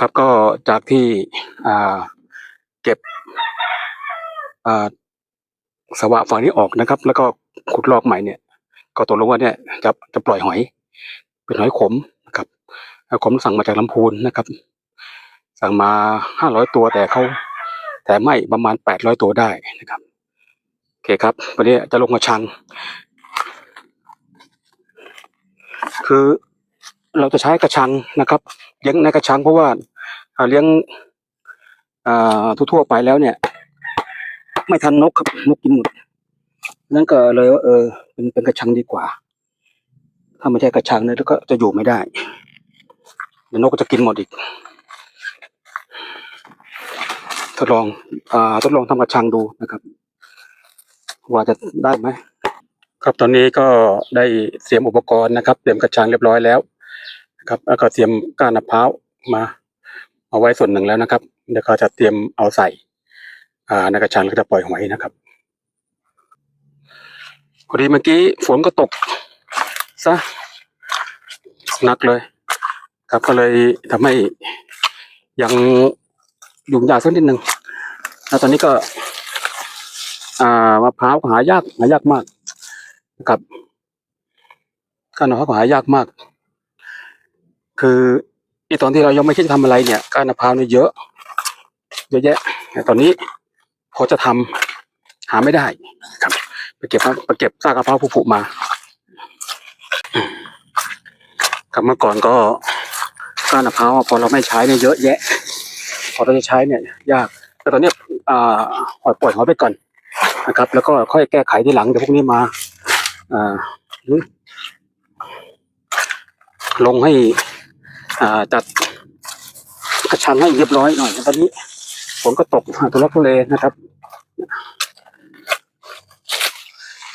ครับก็จากที่เก็บสวะฝั่งนี้ออกนะครับ แล้วก็ขุดลอกใหม่เนี่ย ก็ตกลงว่าเนี่ยจะจะปล่อยหอย เป็นหอยขมนะครับหอยขมสั่งมาจากลำพูนนะครับ สั่งมาห้าร้อยตัวแต่เขาแต่ไม่ประมาณแปดร้อยตัวได้นะครับโอเคครับ วันนี้จะลงกระชัง คือ เราจะใช้กระชังนะครับเลี้ยงในกระชังเพราะว่าเลี้ยงอ่าทั่วๆไปแล้วเนี่ย ไม่ทันนกครับนกกินหมดนั่นก็เลยว่าเออเป็นเป็นกระชังดีกว่า ถ้าไม่ใช่กระชังเนี่ยก็จะอยู่ไม่ได้เดี๋ยวนกก็จะกินหมดอีกทดลองอทดลองทำกระชังดูนะครับ ว่าจะได้ไหมครับตอนนี้ก็ได้เตรียมอุปกรณ์นะครับเตรียมกระชังเรียบร้อยแล้ว นะครับแล้วก็เตรียมก้านมะพร้าวมาเอาไว้ส่วนหนึ่งแล้วนะครับเดี๋ยวก็จะเตรียมเอาใส่อ่าในกระชังแล้วก็จะปล่อยหอยนะครับพอดีเมื่อกี้ฝนก็ตกซะหนักเลย ครับก็เลยทำให้ยังยุ่งยากสักนิดหนึ่งแล้วตอนนี้ก็อ่ามะพร้าวหายากหายากมากนะครับก้านมะพร้าวก็หายากมาก คือไอตอนที่เรายังไม่คิดจะทำอะไรเนี่ยก้านมะพร้าวเนี่ยเยอะ เยอะแยะแต่ตอนนี้พอจะทำหาไม่ได้ครับไปเก็บไปเก็บซากมะพร้าวผุๆมาครับเมื่อก่อนก็ก้านมะพร้าวพอเราไม่ใช้เนี่ยเยอะแยะ พอเราจะใช้เนี่ย ยาก แต่ตอนนี้อ่าปล่อยปล่อยเขาไปก่อนนะครับ แล้วก็ค่อยแก้ไขที่หลังเดี๋ยวพวกนี้มาอ่าลงให้ จัดกระชังให้เรียบร้อยหน่อยตอนนี้ฝนก็ตกทุลักทุเลนะครับ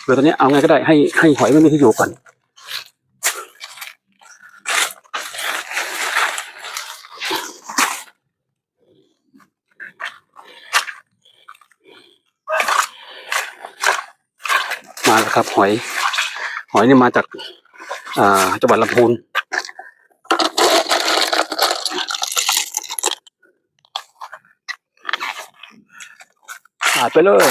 เดี๋ยวตอนนี้เอาไงก็ได้ให้ให้หอยมันมีที่อยู่ก่อนมาแล้วครับ หอย หอยนี่มาจากจังหวัดลำพูน ขาดไปเลย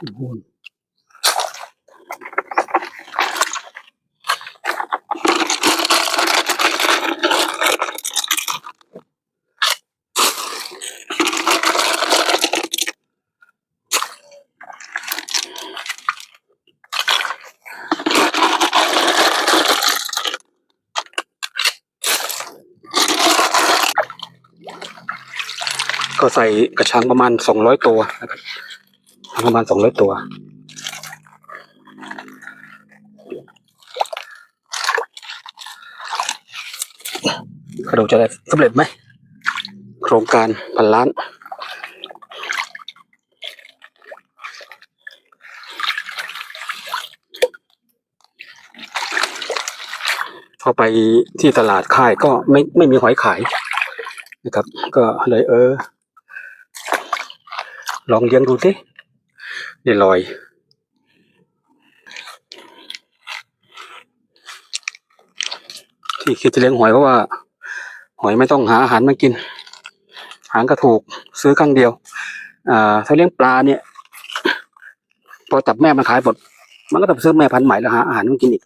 โอ้โห ก็ใส่กระชังประมาณสองร้อยตัวนะครับประมาณสองร้อยตัว กระดูจะได้สำเร็จไหม โครงการพันล้านพอไปที่ตลาดค่ายก็ไม่ไม่มีหอยขายนะครับ ก็เลยเออ ลองเลี้ยงดูสินี่ลอย ที่คิดจะเลี้ยงหอยเพราะว่า หอยไม่ต้องหาอาหารมากินอาหารก็ถูกซื้อครั้งเดียวอ่าถ้าเลี้ยงปลาเนี่ย พอจับแม่มันขายหมด มันก็ต้องซื้อแม่พันธุ์ใหม่แล้วหาอาหารมากินอีก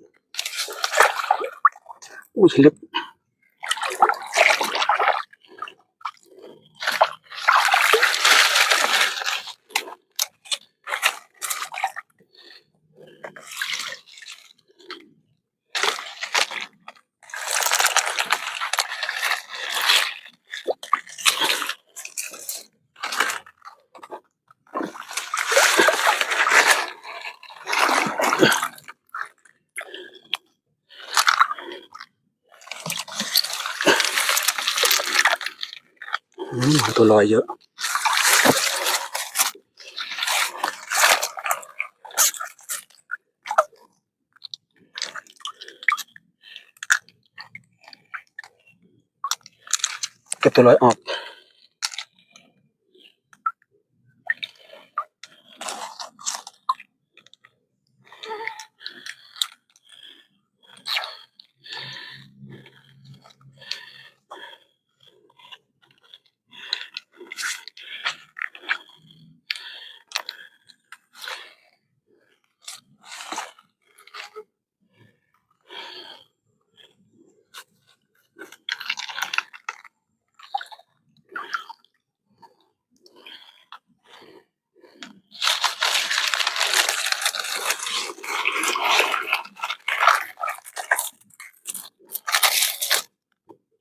อู้ชิลึก หมาตัวลอยเยอะเก็บตัวลอยออก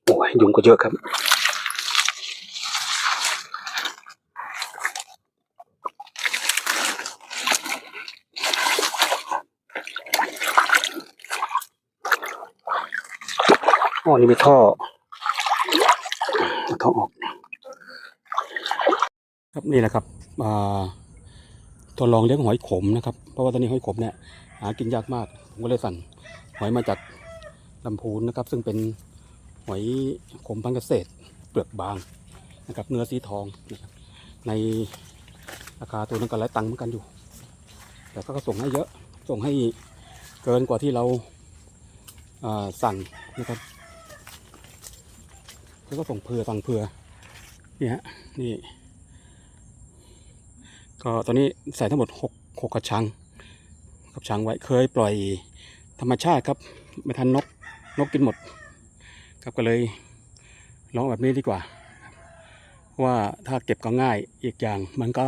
โอ้ยยุงก็เยอะครับอ๋อนี่มีท่อท่อออกครับนี่แหละครับทดลองเลี้ยงหอยขมนะครับ เพราะว่าตอนนี้หอยขมเนี่ยหากินยากมากผมก็เลยสั่งหอยมาจากลำพูนนะครับ ซึ่งเป็นหอยขมพันเกษตรเปลือกบางนะครับ เนื้อสีทองนะครับในราคาตัวนึงก็หลายตังค์เหมือนกันอยู่ แต่ก็ส่งให้เยอะส่งให้เกินกว่าที่เราสั่งนะครับแล้วก็ส่งเผื่อสั่งเผื่อนี่ฮะนี่ก็ตอนนี้ใส่ทั้งหมดหกหกกระชัง กระชังไว้เคยปล่อยธรรมชาติครับไม่ทันนกนกกินหมด ครับก็เลยลองแบบนี้ดีกว่า ว่าถ้าเก็บก็ง่ายอีกอย่างมันก็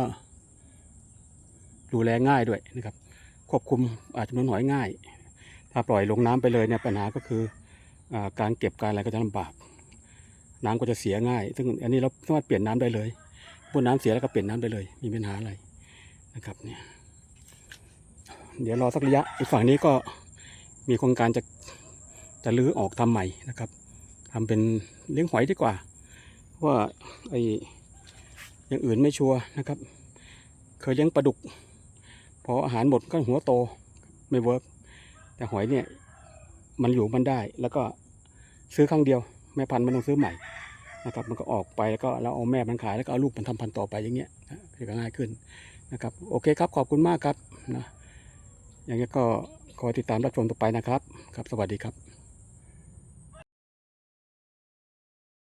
ดูแลง่ายด้วยนะครับ ควบคุมอาจจะนวนหอยง่าย ถ้าปล่อยลงน้ำไปเลยเนี่ยปัญหาก็คืออการเก็บการอะไรก็จะลำบาก น้ำก็จะเสียง่าย ซึ่งอันนี้เราสามารถเปลี่ยนน้ำได้เลยพวกน้ำเสียแล้วก็เปลี่ยนน้ำได้เลย มีปัญหาอะไรนะครับเนี่ย เดี๋ยวรอสักระยะอีกฝั่งนี้ก็มีโครงการจะจะรื้อออกทำใหม่นะครับทำเป็นเลี้ยงหอยดีกว่าเพราะว่าไอ้อย่างอื่นไม่ชัวร์นะครับ เคยเลี้ยงปลาดุก พออาหารหมดก็หัวโตไม่เวิร์กแต่หอยเนี่ยมันอยู่มันได้แล้วก็ซื้อครั้งเดียว แม่พันธุ์มันต้องซื้อใหม่นะครับ มันก็ออกไปแล้วก็เราเอาแม่มันขายแล้วก็เอาลูกมันทำพันธุ์ต่อไปอย่างเงี้ยนะก็ง่ายขึ้นนะครับ โอเคครับขอบคุณมากครับนะ อย่างนี้ก็คอยติดตามรับชมต่อไปนะครับ ครับ สวัสดีครับ